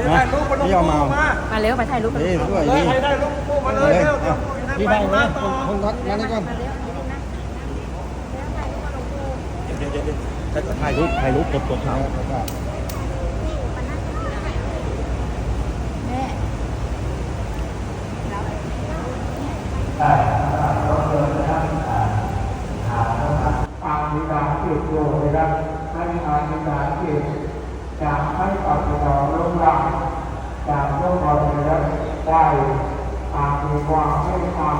ได้รูปมาลงมามามาเร็วไปถ่ายรูปกับลูนี่กด้วยเลยนี่ใครได้รูปคู่มาเลยเร็วเดี๋ยวพี่ได้ไหมคนรักมานี่ก่อนมาเร็วนิดนึงนะเดี๋ยวเดี๋ยวเดี๋ยวถ้าจะถ่ายรูปถ่ายรูปกดกดเอาแม่อาธิษฐานจิตโยนะครับให้อาธิษฐานจิตจะให้ปฏิบัติลงหลัง จากทุกคนนะครับได้อามมีความเมตตา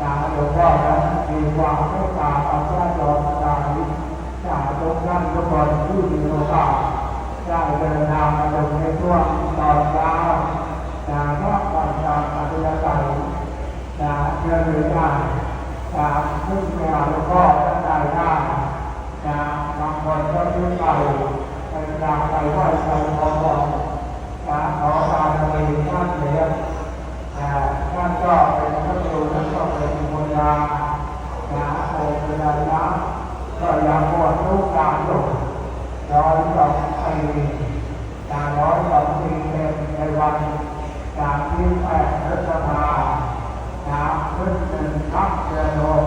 จากหลวงพ่อนั้นมีความเมตตาต่อพระจอมตาลิจากทุกท่านทุกคนที่มีโอกาสได้เดินทางมาลงในช่วงตอนเช้าจากพระปัญญาอริยสัยจากเรื่องหรือได้จากพึ่งพาหลวงพ่อท่านใดได้จากบางคนก็ขึ้นไปไปกาบไปไหว้ไปขอพรจากขอการมี ท่านเหลียท่านก็เป็นพระครูท่านก็เป็นบุญญาจากองค์พระยาก็ยังบวชลูกหลานอยู่ร้อยสองปีจากร้อยสองปีเป็นในวันจากที่แปดพฤษภานะขึ้นเป็นทัพเรือโลม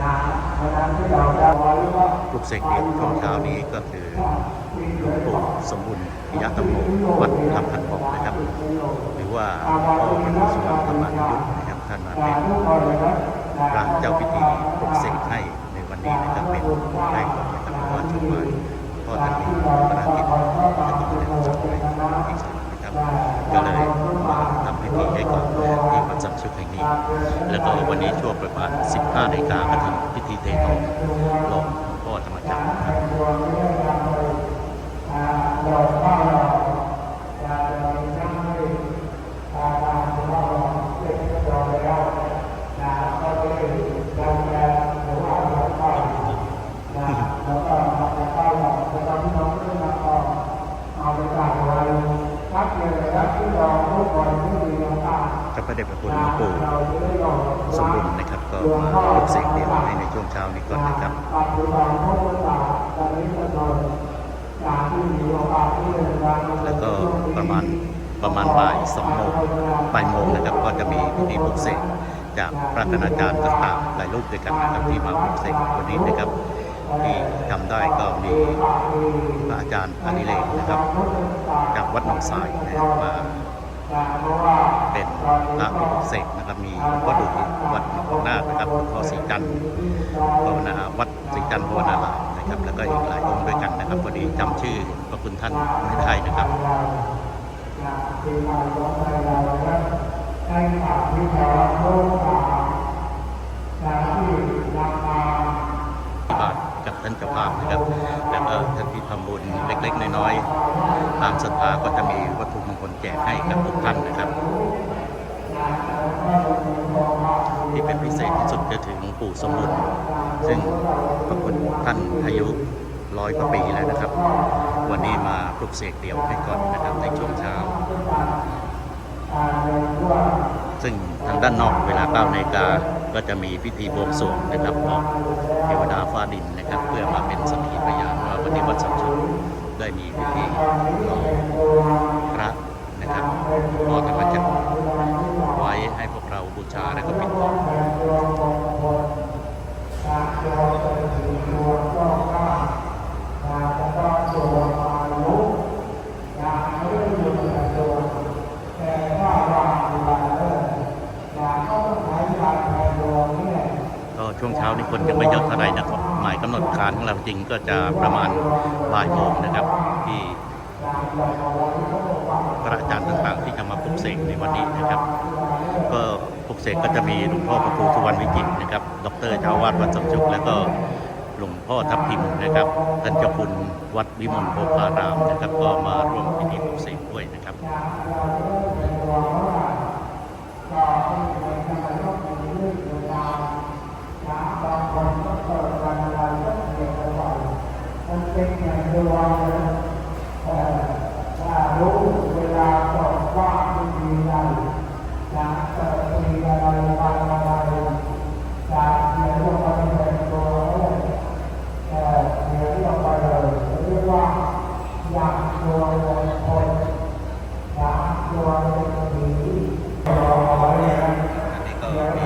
นะเพราะนั้นที่เราจะไว้ว่าปลุกเสกเด็กช่วงเช้านี้ก็คือหลวงปู่สมบูรณ์ ปิยะตโมวัดธรรมขันบอกนะครับ หรือว่าพ่อพระครูสุวรรณธรรมนุยุทธ์นะครับท่านมาเป็นพระเจ้าพิธีปลุกเสกให้ในวันนี้นะครับเป็นได้ก่อนนะครับเพราะว่าช่วงบ่ายพ่อท่านมีภารกิจจะต้องเดินทางไปที่นะครับก็เลยมาทำพิธีให้ก่อนที่วัดสัมชุกแห่งนี้ แล้วก็วันนี้ช่วงประมาณ 15นาฬิกาก็ทำพิธีเททองหลวงพ่อธรรมจักรนะครับ อ่าหลอกพ่อหลอกจะมีช่างให้ตาตาพ่อหลอกเด็กรอแล้วนะก็จะเป็นเราแปลหรือว่าเราไปนะแล้วก็มาจะเข้าหลอกแล้วก็พี่น้องที่มาออกเอาไปกราบไหว้ทักเลยนะครับที่รอทุกคนที่มีโอกาส กับพระ เดชพระคุณหลวงปู่สมบูรณ์นะครับ ก็มาปลุกเสกเดียวให้ในช่วงเช้านี้ก่อนนะครับแล้วก็ประมาณประมาณบ่ายสองโมงบ่ายโมงนะครับ ก็จะมีพิธีปลุกเสกจากพระคณาจารย์ต่างๆหลายรูปด้วยกันนะครับที่มาปลุกเสกวันนี้นะครับที่จำได้ก็มีพระอาจารย์อานิเลกนะครับ จากวัดหนองสายนะมา เป็นพระปลุกเสกนะครับมีหลวงพ่อดูวัดหนองนาคนะครับหลวงพ่อศรีจันทร์ภาวนาวัดศรีจันทร์ภาวนารามนะครับ แล้วก็อีกหลายองค์ด้วยกันนะครับพอดีจำชื่อพระคุณท่านไม่ได้นะครับให้ฝากพี่น้องโลกตาจากที่นำมาบาทกับท่านเจ้าภาพนะครับ แล้วก็ท่านที่ทำบุญเล็กๆ น้อยๆตามศรัทธาก็จะมีวัตถุ จกให้กับทุกท่านนะครับ ที่เป็นพิเศษที่สุดก็คือหลวงปู่สมบูรซึ่งพระคุณท่านอายุร้อยกว่าปีแล้วนะครับ วันนี้มาปลุกเสกเดี่ยวให้ก่อนนะครับในช่วงเช้า ซึ่งทางด้านนอกเวลา9นาฬิกาก็จะมีพิธีบวงสรวงนะครับของเทวดาฟ้าดินนะครับ เพื่อมาเป็นสักขีพยานว่าวันนี้วัดสัมชุมได้มีพิธีหล่อพระนะครับพ่อธรรมจักรไว้ให้พวกเราบูชาและก็ปิดทอง จากโยมเป็นสีดวงก็ข้าจากจะต้องโยมอายุจากไม่ได้อยู่ในโยมแต่ ช่วงเช้านี่คนยังไม่เยอะเท่าไหร่นะครับหมายกำหนดการของเราจริงก็จะประมาณบ่ายโมงนะครับ ที่พระอาจารย์ต่างๆ ที่จะมาปลุกเสกในวันนี้นะครับ ก็ปลุกเสกก็จะมีหลวงพ่อพระครูสุวรรณวิจิตนะครับ ดรเจ้าวาดวัดสำจุกแล้วก็หลวงพ่อทับทิมนะครับท่านเจ้าคุณวัดวิมลโพธารามนะครับ ก็มาร่วมพิธีปลุกเสกด้วยนะครับ มันเป็นอย่างดวงนเอ่อถ้ารู้เวลาตกว่าไม่มีอะไรจะเกิดมีอะไรบางอะไรจะเดี๋ยวลงไปเป็นตัวเลยเอ่อเดี๋ยวลงไปเลยเรียกว่าอยากตัวเป็นคนอยากตัวเป็นผีรอเนี่ยอันนี้ก็มี